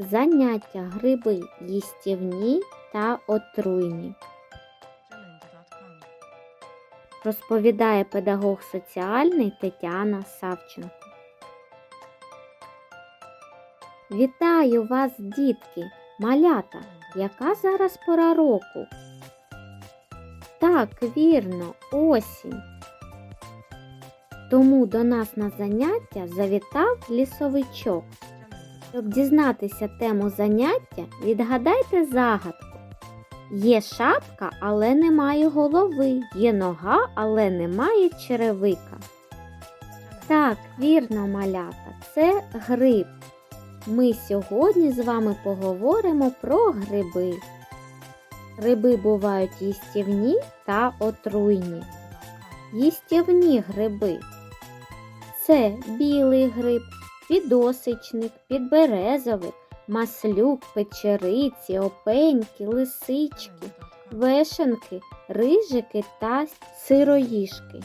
Заняття гриби їстівні та отруйні. Розповідає педагог соціальний Тетяна Савченко. Вітаю вас, дітки, малята! Яка зараз пора року? Так, вірно, осінь. Тому до нас на заняття завітав лісовичок. Щоб дізнатися тему заняття, відгадайте загадку. Є шапка, але немає голови, є нога, але немає черевика. Так, вірно, малята, це гриб. Ми сьогодні з вами поговоримо про гриби. Гриби бувають їстівні та отруйні. Їстівні гриби. Це білий гриб, підосичник, підберезовик, маслюк, печериці, опеньки, лисички, вешенки, рижики та сироїшки.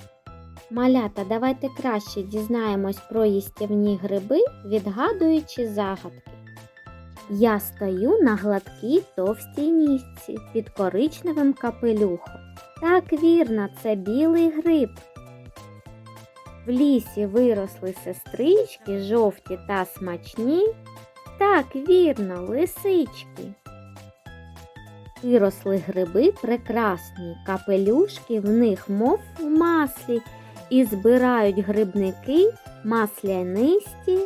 Малята, давайте краще дізнаємось про їстівні гриби, відгадуючи загадки. Я стою на гладкій товстій ніжці під коричневим капелюхом. Так вірно, це білий гриб. В лісі виросли сестрички, жовті та смачні. Так, вірно, лисички. Виросли гриби прекрасні, капелюшки в них, мов в маслі, і збирають грибники маслянисті.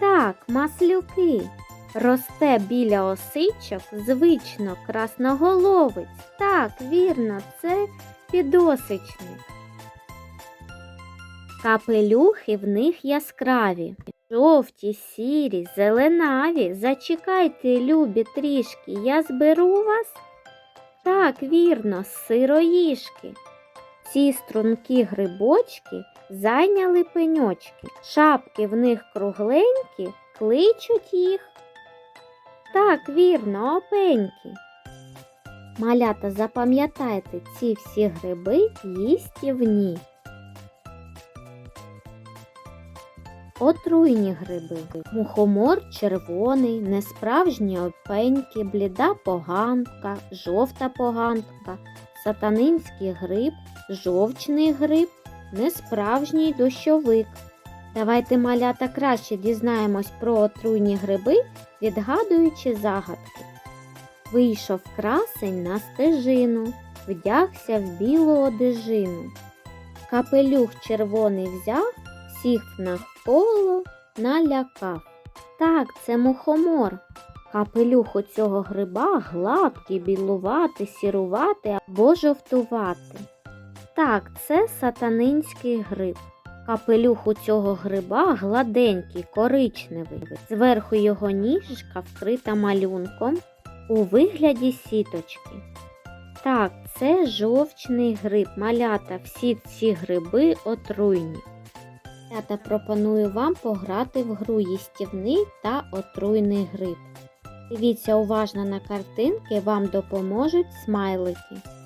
Так, маслюки. Росте біля осичок звично красноголовець. Так, вірно, це підосичник. Капелюхи в них яскраві. Жовті, сірі, зеленаві. Зачекайте, любі трішки, я зберу вас. Так, вірно, сироїшки. Ці стрункі грибочки зайняли пеньочки. Шапки в них кругленькі, кличуть їх. Так, вірно, опеньки. Малята, запам'ятайте, ці всі гриби їстівні. Отруйні гриби. Мухомор червоний, несправжні опеньки, бліда поганка, жовта поганка, сатанинський гриб, жовчний гриб, несправжній дощовик. Давайте, малята, краще дізнаємось про отруйні гриби, відгадуючи загадки. Вийшов красень на стежину, вдягся в білу одежину. Капелюх червоний взяв, всіх навколо налякав. Так, це мухомор. Капелюх у цього гриба гладкий, білувати, сірувати або жовтувати. Так, це сатанинський гриб. Капелюх у цього гриба гладенький, коричневий. Зверху його ніжка вкрита малюнком у вигляді сіточки. Так, це жовчний гриб. Малята, всі ці гриби отруйні. Я пропоную вам пограти в гру їстівний та отруйний гриб. Дивіться уважно на картинки, вам допоможуть смайлики.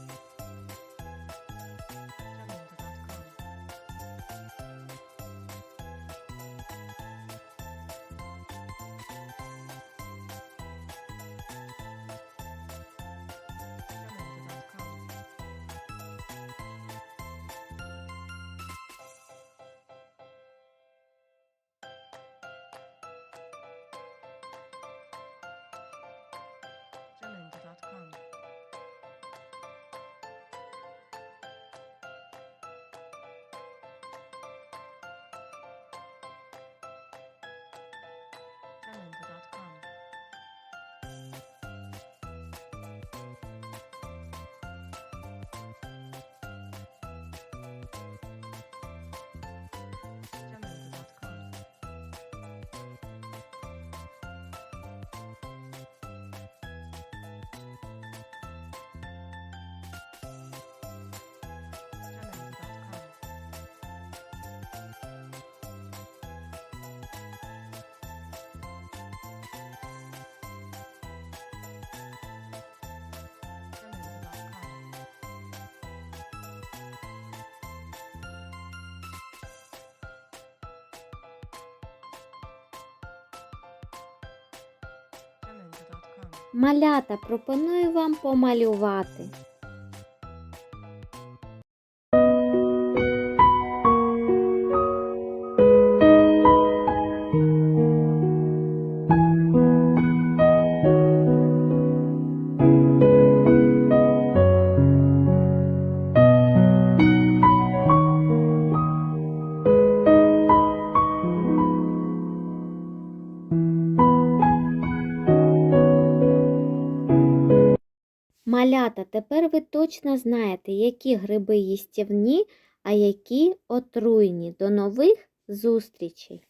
Малята пропоную вам помалювати. Малята, тепер ви точно знаєте, які гриби їстівні, а які отруйні. До нових зустрічей!